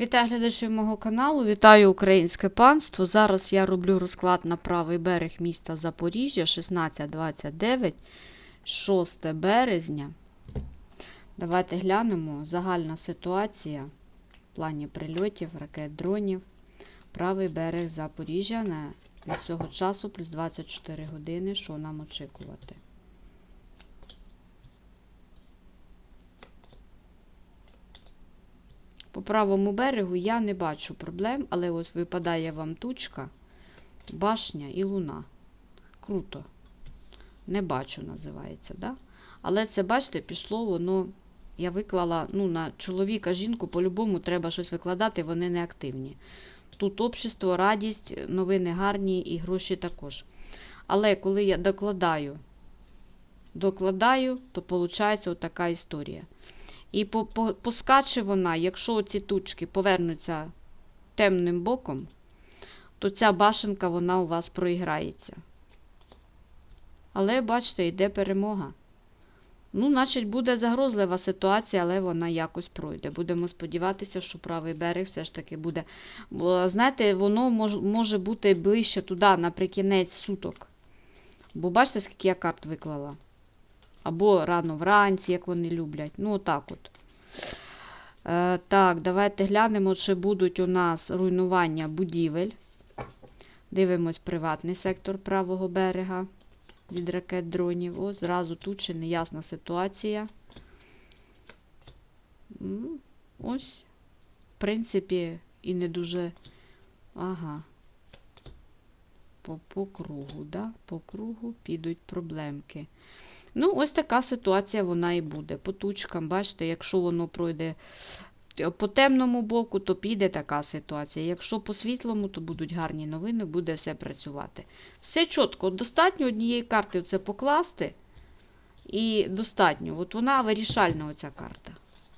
Вітаю глядачів мого каналу, вітаю українське панство. Зараз я роблю розклад на правий берег міста Запоріжжя 1629, 6 березня. Давайте глянемо загальна ситуація в плані прильотів, ракет, дронів. Правий берег Запоріжжя на від цього часу плюс 24 години. Що нам очікувати? По правому берегу я не бачу проблем, але ось випадає вам тучка, башня і луна. Круто. Не бачу, називається. Да? Але це, бачите, пішло воно. Я виклала ну, на чоловіка, жінку, по-любому треба щось викладати, вони не активні. Тут общество, радість, новини гарні і гроші також. Але коли я докладаю, докладаю, то виходить отака історія. І по, по, поскаче вона, якщо ці тучки повернуться темним боком, то ця башенка вона у вас проіграється. Але, бачите, йде перемога. Ну, значить, буде загрозлива ситуація, але вона якось пройде. Будемо сподіватися, що правий берег все ж таки буде. Бо, знаєте, воно мож, може бути ближче туди, наприкінець суток. Бо бачите, скільки я карт виклала? Або рано вранці, як вони люблять. Ну, отак от. Е, так, давайте глянемо, чи будуть у нас руйнування будівель. Дивимось приватний сектор правого берега від ракет дронів. Ось зразу тут ще неясна ситуація. Ось, в принципі, і не дуже. Ага. По, по кругу, да? По кругу підуть проблемки. Ну, ось така ситуація вона і буде. По тучкам, бачите, якщо воно пройде по темному боку, то піде така ситуація. Якщо по світлому, то будуть гарні новини, буде все працювати. Все чітко, достатньо однієї карти це покласти. І достатньо. От вона вирішальна, оця карта.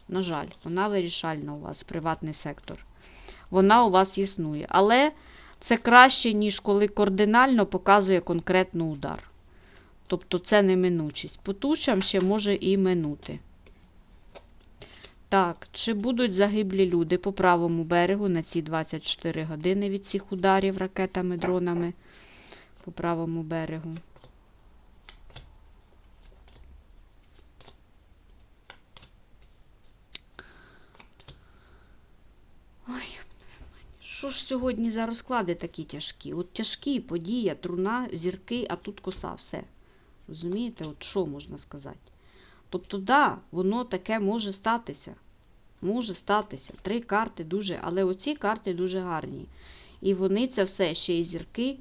На жаль, вона вирішальна у вас, приватний сектор. Вона у вас існує. Але це краще, ніж коли кардинально показує конкретно удар. Тобто це неминучість. По тучам ще може і минути. Так, чи будуть загиблі люди по правому берегу на ці 24 години від цих ударів ракетами, дронами по правому берегу? Що ж сьогодні за розклади такі тяжкі? От тяжкі подія, труна, зірки, а тут коса, все. Розумієте, от що можна сказати? Тобто, да, воно таке може статися. Може статися. Три карти дуже, але оці карти дуже гарні. І вони це все, ще й зірки,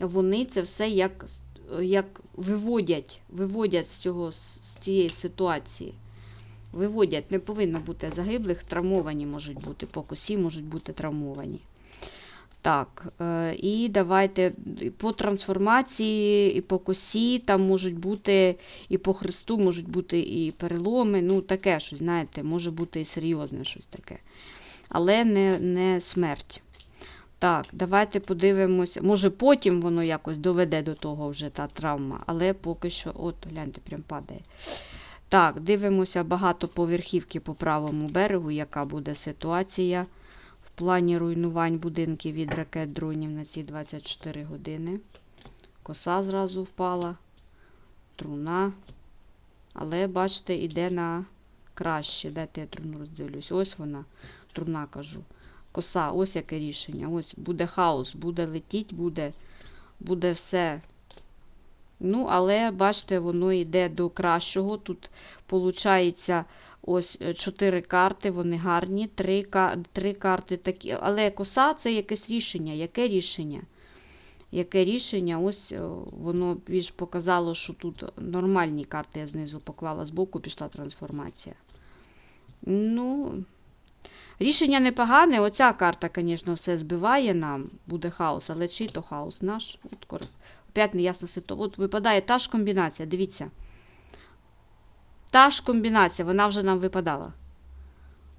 вони це все як, як виводять, виводять з, цього, з цієї ситуації. Виводять, не повинно бути загиблих, травмовані можуть бути, по косі можуть бути травмовані. Так, е, і давайте по трансформації, і по косі, там можуть бути, і по хресту можуть бути і переломи, ну таке щось, знаєте, може бути і серйозне щось таке. Але не, не смерть. Так, давайте подивимося. Може, потім воно якось доведе до того вже та травма, але поки що, от, гляньте, прям падає. Так, дивимося багатоповерхівки по правому берегу, яка буде ситуація плані руйнувань будинків від ракет дронів на ці 24 години. Коса зразу впала, труна. Але, бачите, йде на краще. Дайте я труну роздивлюсь. Ось вона, труна кажу. Коса, ось яке рішення. Ось буде хаос, буде летіть, буде, буде все. Ну, але бачите, воно йде до кращого. Тут, виходить, ось е, чотири карти, вони гарні, три, три карти такі. Але коса це якесь рішення. Яке рішення? Яке рішення? Ось е, воно більш показало, що тут нормальні карти я знизу поклала, збоку пішла трансформація. Ну, рішення непогане. Оця карта, звісно, все збиває нам, буде хаос, але чий то хаос наш? От, Опять неясна ситуація. От випадає та ж комбінація, дивіться. Та ж комбінація, вона вже нам випадала.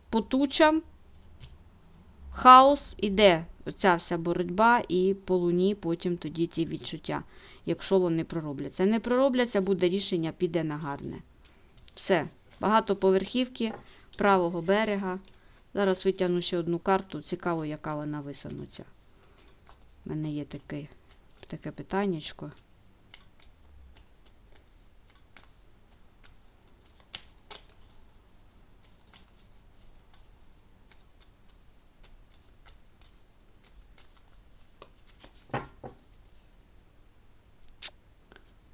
По тучам хаос іде. Оця вся боротьба, і по луні потім тоді ті відчуття, якщо вони проробляться. Не проробляться, буде рішення, піде на гарне. Все. Багатоповерхівки правого берега. Зараз витягну ще одну карту. Цікаво, яка вона висунуться. У мене є таке, таке питаннячко.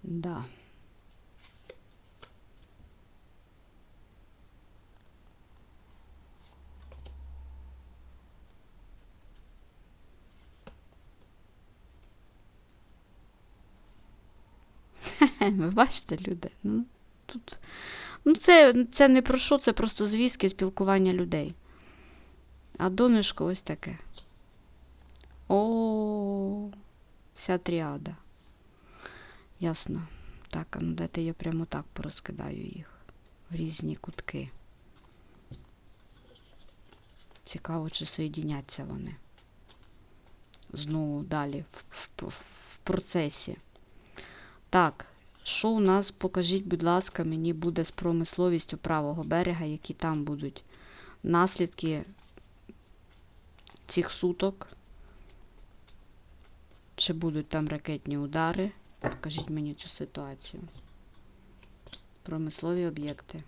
Да. Ви бачите, люди? Ну, тут... ну це, це не про що, це просто звістки спілкування людей. А донышко ось таке. О, вся тріада. Ясно. Так, а ну дайте я прямо так порозкидаю їх в різні кутки. Цікаво, чи соєдіняться вони. Знову далі в, в, в процесі. Так, що у нас, покажіть, будь ласка, мені буде з промисловістю правого берега, які там будуть наслідки цих суток. Чи будуть там ракетні удари? Покажіть мені цю ситуацію. Промислові об'єкти.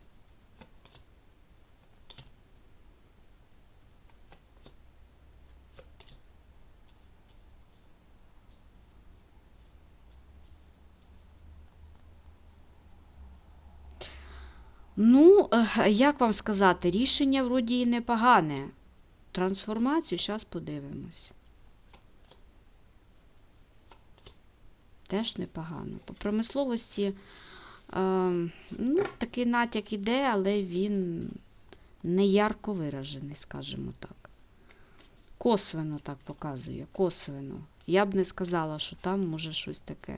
Ну, е, як вам сказати, рішення вроді і непогане. Трансформацію зараз подивимось. Теж непогано. По промисловості е, ну, такий натяк іде, але він не ярко виражений, скажімо так. Косвенно так показує, косвенно. Я б не сказала, що там може щось таке.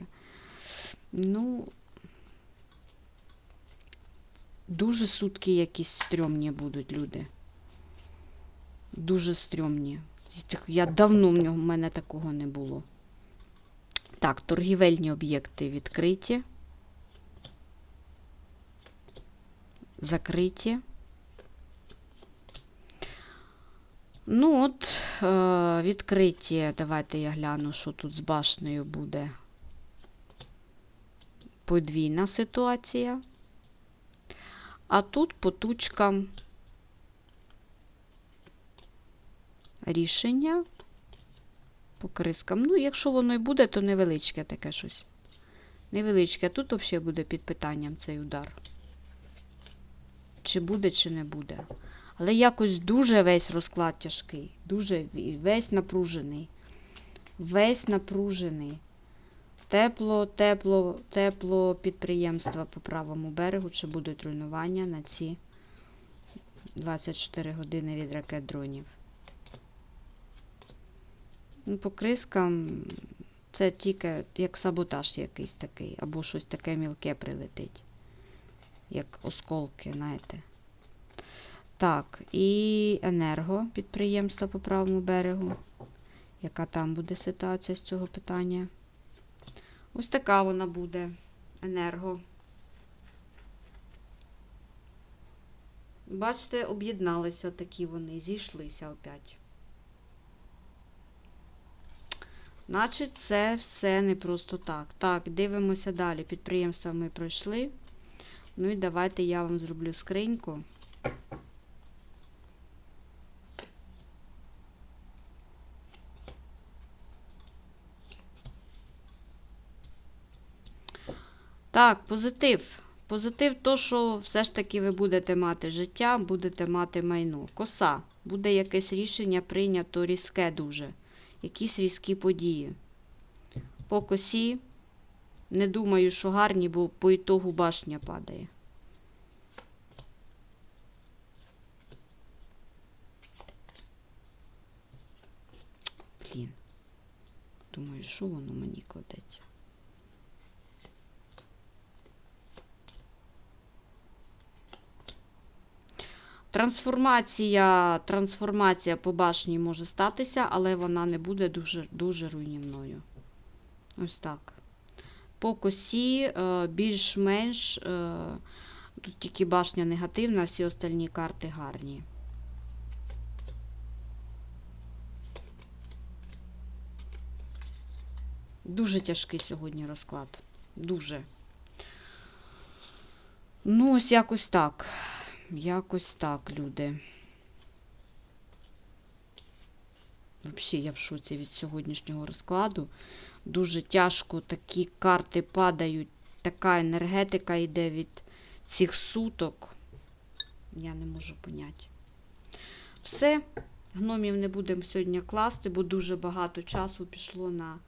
Ну, дуже сутки якісь стрьомні будуть люди. Дуже стрьомні. Я давно в нього в мене такого не було. Так, торгівельні об'єкти відкриті. Закриті. Ну от, е, відкриті. Давайте я гляну, що тут з башнею буде. Подвійна ситуація. А тут по тучкам рішення по. Ну, якщо воно і буде, то невеличке таке щось. Невеличке. Тут взагалі буде під питанням цей удар. Чи буде, чи не буде. Але якось дуже весь розклад тяжкий. Дуже весь напружений. Весь напружений. Тепло, тепло, тепло підприємства по правому берегу, чи будуть руйнування на ці 24 години від ракет дронів. Ну, По крискам це тільки як саботаж якийсь такий, або щось таке мілке прилетить. Як осколки, знаєте. Так, і енерго підприємства по правому берегу. Яка там буде ситуація з цього питання? Ось така вона буде енерго. Бачите, об'єдналися такі вони, зійшлися опять. Значить, це все не просто так. Так, дивимося далі. Підприємства ми пройшли. Ну і давайте я вам зроблю скриньку. Так, позитив. Позитив то, що все ж таки ви будете мати життя, будете мати майно. Коса. Буде якесь рішення прийнято різке дуже. Якісь різкі події. По косі. Не думаю, що гарні, бо по ітогу башня падає. Блін. Думаю, що воно мені кладеться? Трансформація трансформація по башні може статися, але вона не буде дуже дуже руйнівною. Ось так. По косі е, більш-менш е, тут тільки башня негативна, всі остальні карти гарні. Дуже тяжкий сьогодні розклад. Дуже. Ну, ось якось так. Якось так, люди. Взагалі, я в шоці від сьогоднішнього розкладу. Дуже тяжко такі карти падають. Така енергетика йде від цих суток. Я не можу поняти. Все. Гномів не будемо сьогодні класти, бо дуже багато часу пішло на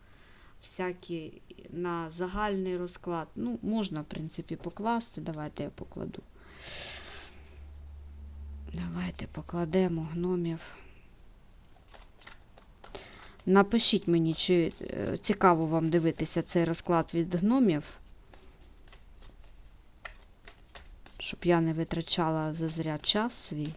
всякі, на загальний розклад. Ну, можна, в принципі, покласти. Давайте я покладу. Давайте покладемо гномів. Напишіть мені, чи е, цікаво вам дивитися цей розклад від гномів. Щоб я не витрачала зазря час свій.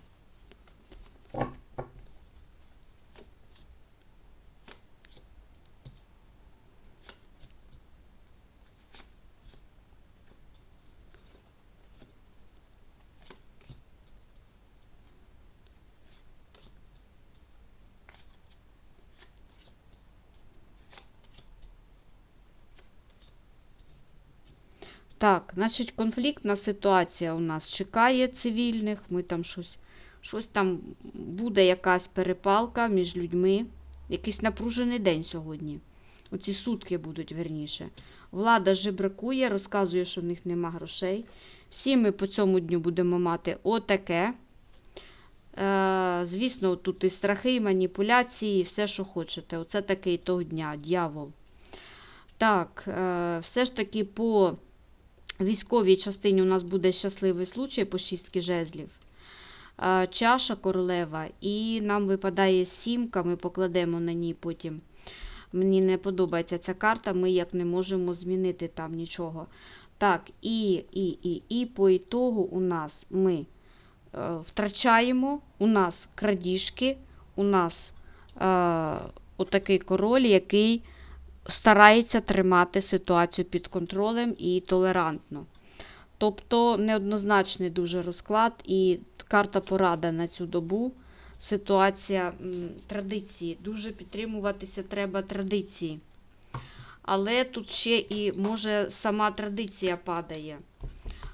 Так, значить, конфліктна ситуація у нас чекає цивільних. Ми там щось, щось там буде якась перепалка між людьми. Якийсь напружений день сьогодні. Оці сутки будуть верніше. Влада жебракує, розказує, що в них нема грошей. Всі ми по цьому дню будемо мати отаке. Е, звісно, тут і страхи, і маніпуляції, і все, що хочете. Оце такий того дня, дьявол. Так, е, все ж таки по військовій частині у нас буде щасливий случай по шістки жезлів. Чаша королева, і нам випадає сімка, ми покладемо на ній потім. Мені не подобається ця карта, ми як не можемо змінити там нічого. Так, і, і, і, і по ітогу у нас ми е, втрачаємо, у нас крадіжки, у нас е, отакий король, який старається тримати ситуацію під контролем і толерантно. Тобто неоднозначний дуже розклад і карта порада на цю добу. Ситуація традиції. Дуже підтримуватися треба традиції. Але тут ще і може сама традиція падає.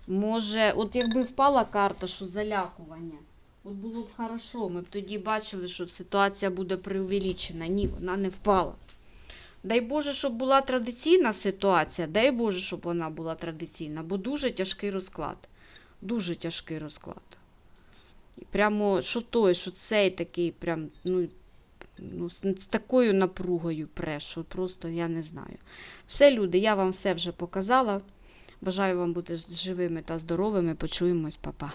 Може, от якби впала карта, що залякування, от було б хорошо, ми б тоді бачили, що ситуація буде преувеличена. Ні, вона не впала. Дай Боже, щоб була традиційна ситуація, дай Боже, щоб вона була традиційна, бо дуже тяжкий розклад. Дуже тяжкий розклад. І прямо що той, що цей такий, прям, ну, ну, з такою напругою що просто я не знаю. Все, люди, я вам все вже показала. Бажаю вам бути живими та здоровими. Почуємось, па-па.